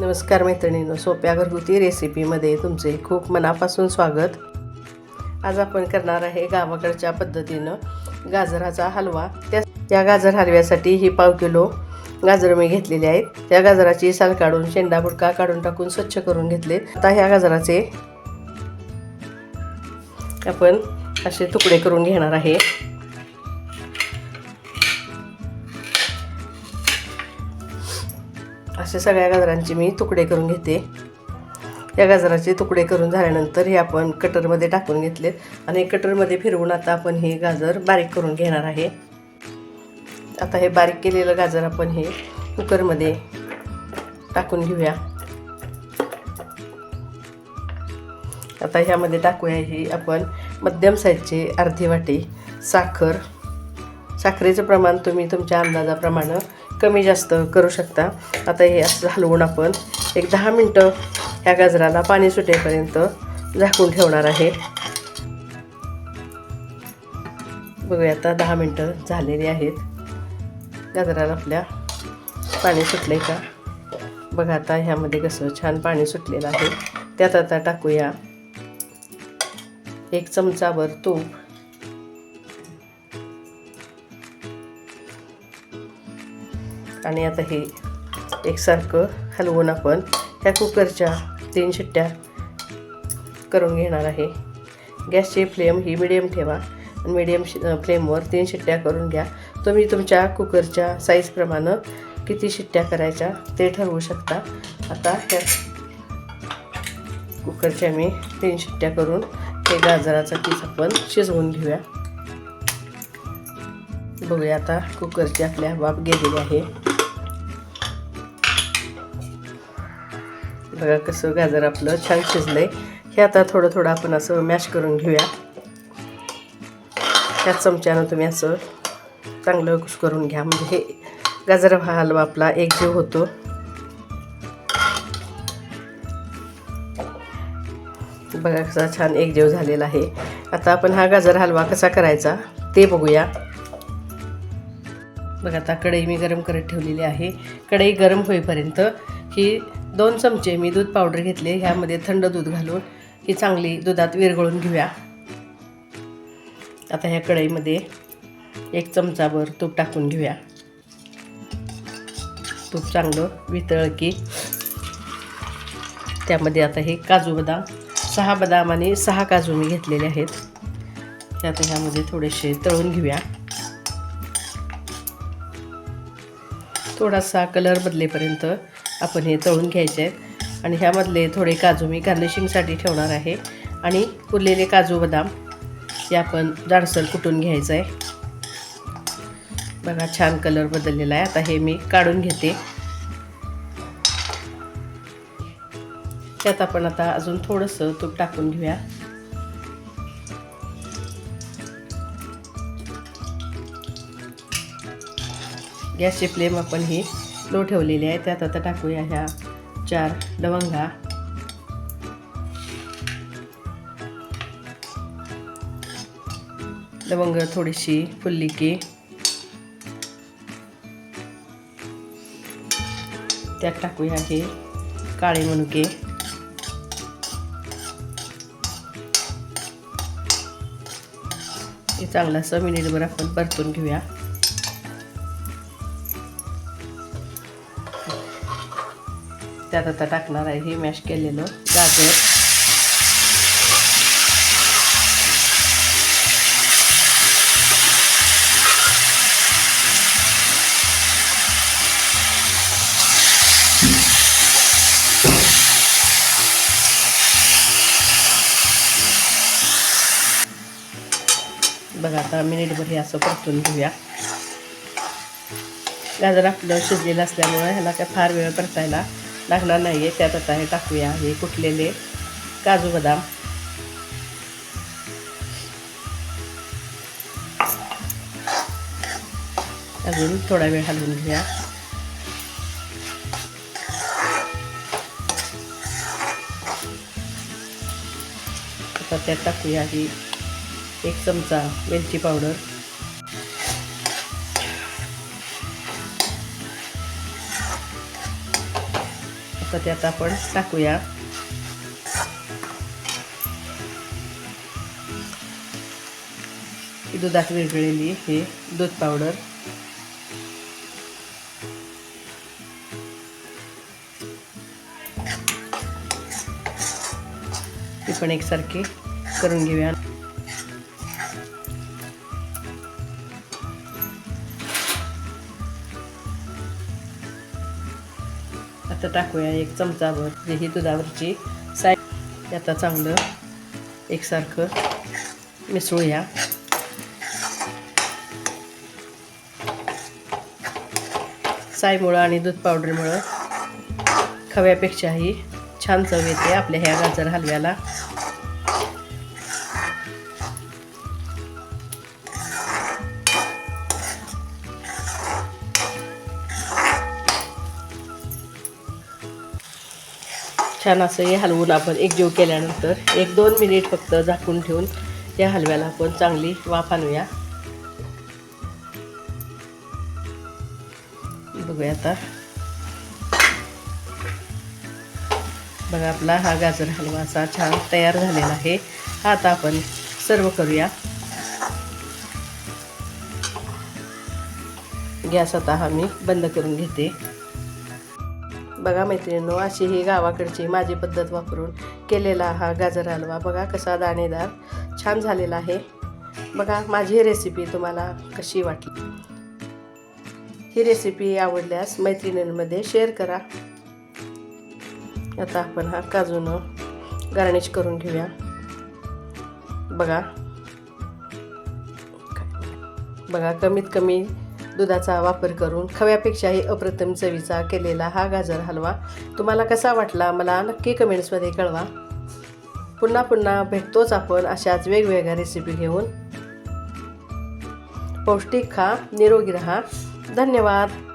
नमस्कार मैत्रिणींनो सोप्या घरगुती रेसिपीमध्ये तुमचे खूप मनापासून स्वागत. आज आपण करणार आहे गावाकडच्या पद्धतीनं गाजराचा हलवा. त्या त्या गाजर हलव्यासाठी ही पाव किलो गाजरं मी घेतलेली आहेत. त्या गाजराची साल काढून शेंडा बुडका काढून टाकून स्वच्छ करून घेतले आता ह्या गाजराचे आपण असे तुकडे करून घेणार आहे. असे सगळ्या गाजरांचे मी तुकडे करून घेते. या गाजराचे तुकडे करून झाल्यानंतर हे आपण कटरमध्ये टाकून घेतलेत आणि कटरमध्ये फिरवून आता आपण हे गाजर बारीक करून घेणार आहे. आता हे बारीक केलेलं गाजर आपण हे कुकरमध्ये टाकून घेऊया. आता ह्यामध्ये टाकूया ही आपण मध्यम साईजचे अर्धी वाटी साखर. साखरेचं प्रमाण तुम्ही तुमच्या अंदाजाप्रमाणे कमी जास्त करू शकता. आता हे असं हलवून आपण एक दहा मिनटं ह्या गाजराला पाणी सुटेपर्यंत झाकून ठेवणार आहे. बघूया आता दहा मिनटं झालेली आहेत. गाजराला आपल्या पाणी सुटले का? बघा आता ह्यामध्ये कसं छान पाणी सुटलेलं आहे. त्यात आता टाकूया एक चमचाभर तूप. आणि आता हे एकसारखं हलवून आपण ह्या कुकरच्या तीन शिट्ट्या करून घेणार आहे. गॅसची फ्लेम ही मिडियम ठेवा मिडियम शि फ्लेमवर तीन शिट्ट्या करून घ्या. तुम्ही तुमच्या कुकरच्या साईजप्रमाणे किती शिट्ट्या करायच्या ते ठरवू शकता. आता ह्या कुकरच्या मी तीन शिट्ट्या करून हे गाजराचा पीस आपण शिजवून घेऊया. बघूया आता कुकरची आपल्या वाफ गेलेली आहे. बघा कसं गाजर आपलं छान शिजलंय. हे आता थोडं थोडं आपण असं मॅश करून घेऊया. ह्या चमच्यानं तुम्ही असं चांगलं कुस करून घ्या. म्हणजे हे गाजर हा हलवा आपला एकजीव होतो. बघा कसा छान एकजीव झालेला आहे. आता आपण हा गाजर हलवा कसा करायचा ते बघूया. बघा आता कढई मी गरम करत ठेवलेली आहे. कढई गरम होईपर्यंत ही दोन चमचे मी दूध पावडर घेतले ह्यामध्ये थंड दूध घालून ही चांगली दुधात विरघळून घेऊया. आता ह्या कढईमध्ये एक चमचाभर तूप टाकून घेऊया. तूप चांगलं वितळ की त्यामध्ये आता हे काजू बदाम सहा बदाम आणि सहा काजू मी घेतलेले आहेत. ते आता ह्यामध्ये थोडेसे तळून घेऊया. थोडासा कलर बदलेपर्यंत आपण हे तळून घ्यायचे आहेत. आणि ह्यामधले थोडे काजू मी गार्निशिंगसाठी ठेवणार आहे. आणि उरलेले काजू बदाम हे आपण जाडसर कुटून घ्यायचं आहे. बघा छान कलर बदललेला आहे. आता हे मी काढून घेते. त्यात आपण आता अजून थोडंसं तूप टाकून घेऊया. गॅसची फ्लेम आपण ही लो ठेवलेली आहे. त्यात आता टाकूया ह्या चार लवंगा. लवंग थोडीशी फुल्ली की त्यात टाकूया हे काळे मनुके. हे चांगलं असं मिनिटभर आपण परतून घेऊया. त्यात आता टाकणार आहे हे मॅश केलेलं गाजर. बघा आता मिनिटभर हे असं परतून घेऊया. गाजर आपलं शिजलेलं असल्यामुळे ह्याला काय फार वेळ परतायला लागणार नाही आहे त्यात आता हे टाकूया हे कुठलेले काजू बदाम. अजून थोडा वेळ हलवून घ्या आता त्यात टाकूया ही एक चमचा वेलची पावडर. तर त्यात आपण टाकूया. दुधात विरघळलेली हे दूध पावडर ती पण एकसारखी करून घेऊया. आता टाकूया एक चमचाभर जे ही दुधावरची साय आता चांगलं एकसारखं मिसळूया. सायमुळं आणि दूध पावडरमुळं खव्यापेक्षाही छान चव येते आपल्या ह्या गाजर हलव्याला. छान असं हे हलवून आपण एकजीव केल्यानंतर एक दोन मिनिट फक्त झाकून ठेवून या हलव्याला आपण चांगली वाफ आणूया. बघूया आता. बघा आपला हा गाजर हलवा असा छान तयार झालेला आहे. हा आता आपण सर्व करूया. गॅस आता हा मी बंद करून घेते. बघा मैत्रिणींनो अशी ही गावाकडची माझी पद्धत वापरून केलेला हा गाजर हलवा. बघा कसा दाणेदार छान झालेला आहे. बघा माझी रेसिपी तुम्हाला कशी वाटली. ही रेसिपी आवडल्यास मैत्रिणींमध्ये शेअर करा. आता आपण हा काजूनं गार्निश करून घेऊया. बघा. बघा कमीत कमी दुधाचा वापर करून खव्यापेक्षाही अप्रतिम चवीचा केलेला हा गाजर हलवा. तुम्हाला कसा वाटला मला नक्की कमेंट्समध्ये कळवा. पुन्हा पुन्हा भेटतोच आपण अशाच वेगवेगळ्या रेसिपी घेऊन. पौष्टिक खा निरोगी रहा. धन्यवाद.